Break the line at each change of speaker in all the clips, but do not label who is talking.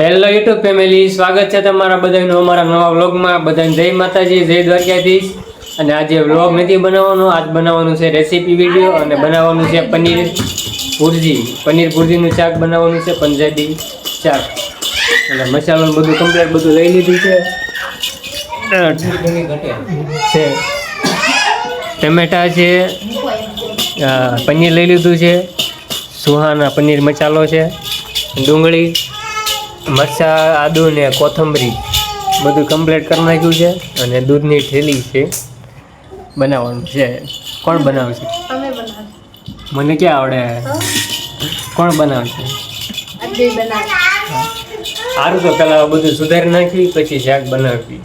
Hello YouTube family સ્વાગત છે તમારા બધાનું અમારા નવા વ્લોગમાં. બધાને જય માતાજી, જય દ્વારકાધીશ. અને આજે વ્લોગ નથી બનાવવાનો, આજ બનાવવાનું છે રેસીપી વીડિયો અને બનાવવાનું છે પનીર ભુરજી. પનીર ભુરજીનું શાક બનાવવાનું છે, પંજાબી શાક. એટલે મસાલો બધું કમ્પ્લીટ બધું લઈ લીધું છે. ટમેટા છે પનીર લઈ લીધું છે. સુહાના પનીર મસાલો છે. ડુંગળી મરચાં આદુ ને કોથમરી બધું કમ્પ્લીટ કરી નાખ્યું છે અને દૂધની થેલી છે બનાવવાનું છે. કોણ બનાવશે? મને ક્યાં આવડે? કોણ બનાવશે? સારું તો પેલા બધું સુધારી નાખી પછી શાક બનાવવી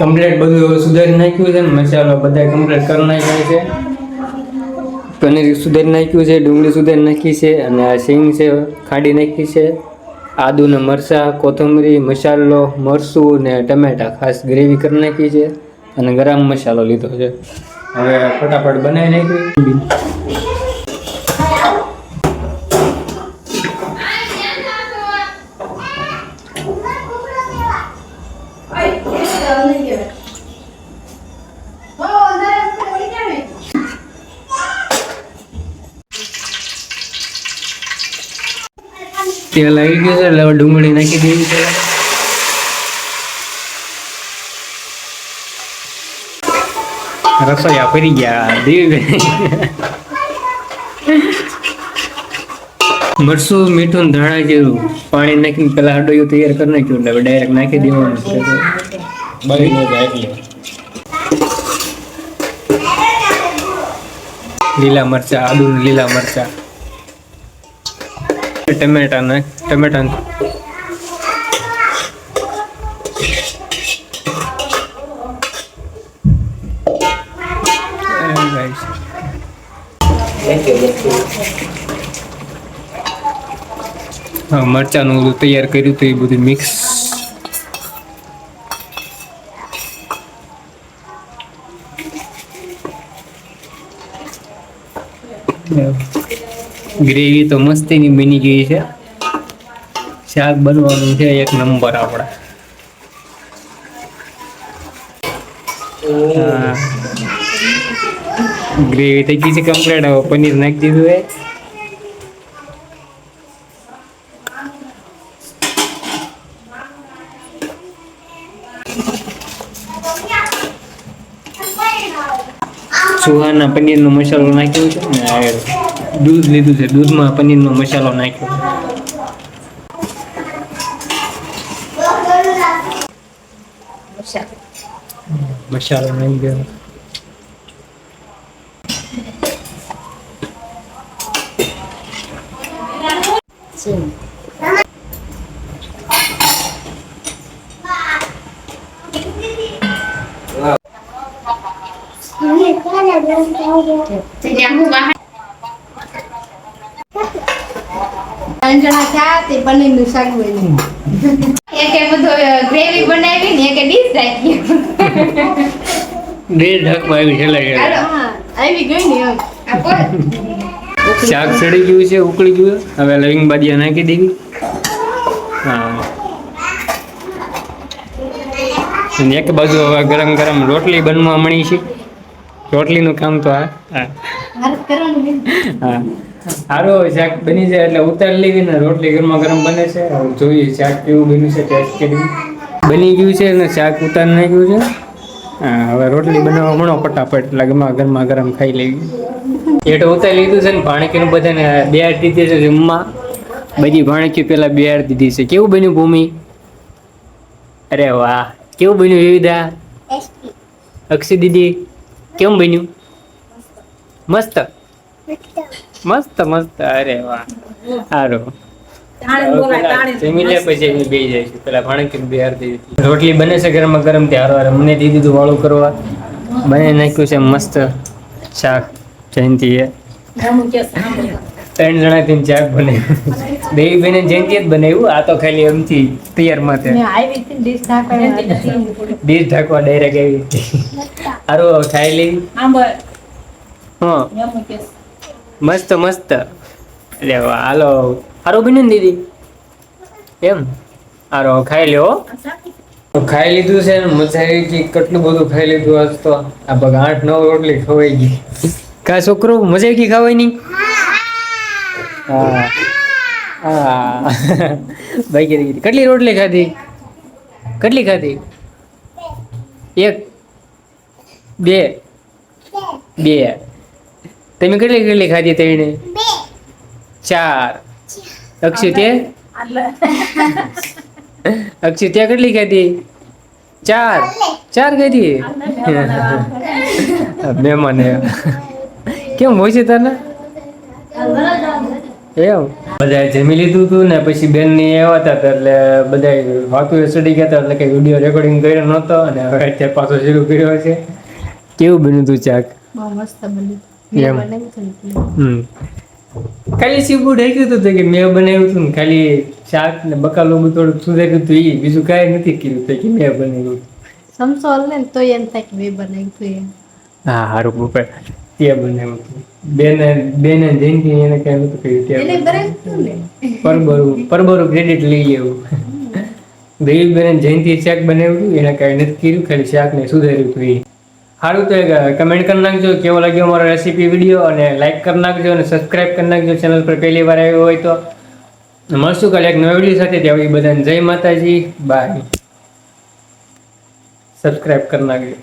કમ્પ્લીટ બધું સુધારી નાખ્યું છે ને મસાલો બધા કમ્પ્લીટ કરી નાખ્યા છે. પનીર સુધારી નાખ્યું છે, ડુંગળી સુધારી નાખી છે અને આ સિંગ છે ખાંડી નાખી છે. આદુ ને મરચાં, કોથમરી, મસાલો, મરચું ને ટમેટા ખાસ ગ્રેવી કરી નાખી છે અને ગરમ મસાલો લીધો છે. હવે ફટાફટ બનાવી નાખી તેલ આવી ગયું છે એટલે હવે ડુંગળી નાખી દેવી છે. રસોઈયા ફરી ગયા દેવી મરસું મીઠું ધાણા જેવું પાણી નાખીને પેલા હડોયું તૈયાર કરી નાખ્યું એટલે ડાયરેક્ટ નાખી દેવાનું બળી ન જાય એટલે. લીલા મરચા આદુ લીલા મરચા. ટમેટા નાખ ટમેટા મરચાનું તૈયાર કર્યું હતું એ બધું મિક્સ ગ્રેવી તો મસ્તીની બની ગઈ છે. શાક બનવાનું છે એક નંબર આપણા. ગ્રેવી થઈ ગઈ છે કમ્પ્લીટ હવે પનીર નાખી દીધું એ સુહાના પનીરનો મસાલો નાખ્યો છે ને આ દૂધ લીધું છે. દૂધમાં પનીરનો મસાલો નાખ્યો. મસાલો નાખી ગયો
ત્રણ જણા થયા તે પનીરનું શાક બન્યું.
એકે બધું ગ્રેવી બનાવી ને એકે ડીશ રાખી.
બે ઢાકમાં આવી છેલ્લે
હાલો.
આવી ગઈ ને એમ
શાક સડી ગયું છે ઉકળી ગયું. હવે લવિંગ બાદિયા નાખી દેવી. હા. એક બાજુ હવે ગરમ ગરમ રોટલી બનવા મળી છે. રોટલીનું કામ તો આ હા. સારું શાક બની જાય એટલે ઉતારી લેવી ને રોટલી ગરમા ગરમ બને છે. જોઈએ શાક કેવું બન્યું છે ટેસ્ટ કરી બની ગયું છે અને શાક ઉતારી નાખ્યું છે. હવે રોટલી બનાવવા મળો ફટાફટ, એટલે ગરમા ગરમા ગરમ ખાઈ લેવી. એટલે ઉતારી લીધું છે ને ભાણકીનું બધાને બેહાર દીધી છે જમવા. બધી ભાણકી પેલા બેહાર દીધી છે. કેવું બન્યું ભૂમિ? અરે વાહ, કેવું બન્યું વિવિધા? અક્ષી દીદી કેવું બન્યું? મસ્ત. મસ્ત મસ્ત. અરે વાહ. સારું. રોટલી બને છે ગરમા ગરમ ત્યારે હારે. મને દીધી દીધું વાળું કરવા. બને નાખ્યું છે મસ્ત શાક. જયંતીએ ત્રણ જણા થી શાક બનાવ્યું દેવી બેને જયંતી જ બનાવ્યું આ તો ખાલી એમથી તૈયાર
માથે ડીશ
ઢાંકવા ડાયરેક્ટ આવી હતી. સારું ખાઈ લઈ હા. મસ્ત મસ્ત. એટલે હાલો. સારું બન્યું ને દીદી. એમ? હારો ખાઈ લ્યો. ખાઈ લીધું છે ને મજા આવી ગઈ. કેટલું બધું ખાઈ લીધું આજ તો. આ બગ આઠ નવ રોટલી ખવાઈ ગઈ. કા છોકરો મજા આવી ગઈ ખાવાની? હા. હા. ભાઈ કીધી. કેટલી રોટલી ખાધી? કેટલી ખાધી? એક. બે. બે. તમે કેટલી કેટલી ખાધી તેણે ચાર. અક્ષય તે અક્ષય ત્યાં કેટલી ખાધી? ચાર. ચાર ખાધી? બે મને. કેમ હોય છે તને? એમ. બધા જમી લીધું હતું ને પછી બેનની આવ્યા હતા એટલે બધા વાતું સડી ગયા હતા એટલે કે વીડિયો રેકોર્ડિંગ કર્યો નહોતો અને હવે અત્યારે પાછો શરૂ કર્યો છે. કેવું બન્યું તું ચાક?
બહુ મસ્ત બની
એમ. હમ. ખાલી સીબુ ઢેક્યું હતું કે મેં બનાવ્યું હતું ને ખાલી શાક ને બકાલું થોડુંક સુધાર્યું હતું એ બીજું કાંઈ નથી કર્યું તો કે મેં બનાવ્યું.
સમસો ને તો એમ થાય કે મેં બનાવ્યું હતું એમ.
હા હારું બપોર તે બનાવ્યું હતું. બેને બેને જઈને એને કઈ
હતું કે તે
પરબરું પરબરું ક્રેડિટ લઈ લેવું. દેવી બેન જયંતિ શાક બનાવ્યું એને કાંઈ નથી કર્યું ખાલી શાક ને સુધાર્યું હતું એ સારું તો કમેન્ટ કરી નાખજો. કેવો લાગ્યો અમારો રેસીપી વીડિયો અને લાઇક કરી નાખજો અને સબસ્ક્રાઈબ કરી નાખજો. ચેનલ પર પહેલી વાર આવ્યો હોય તો મળશું કાલે એક નવી વીડિયો સાથે. ત્યાં બધાને જય માતાજી. બાય સબસ્ક્રાઈબ કરી નાખજો.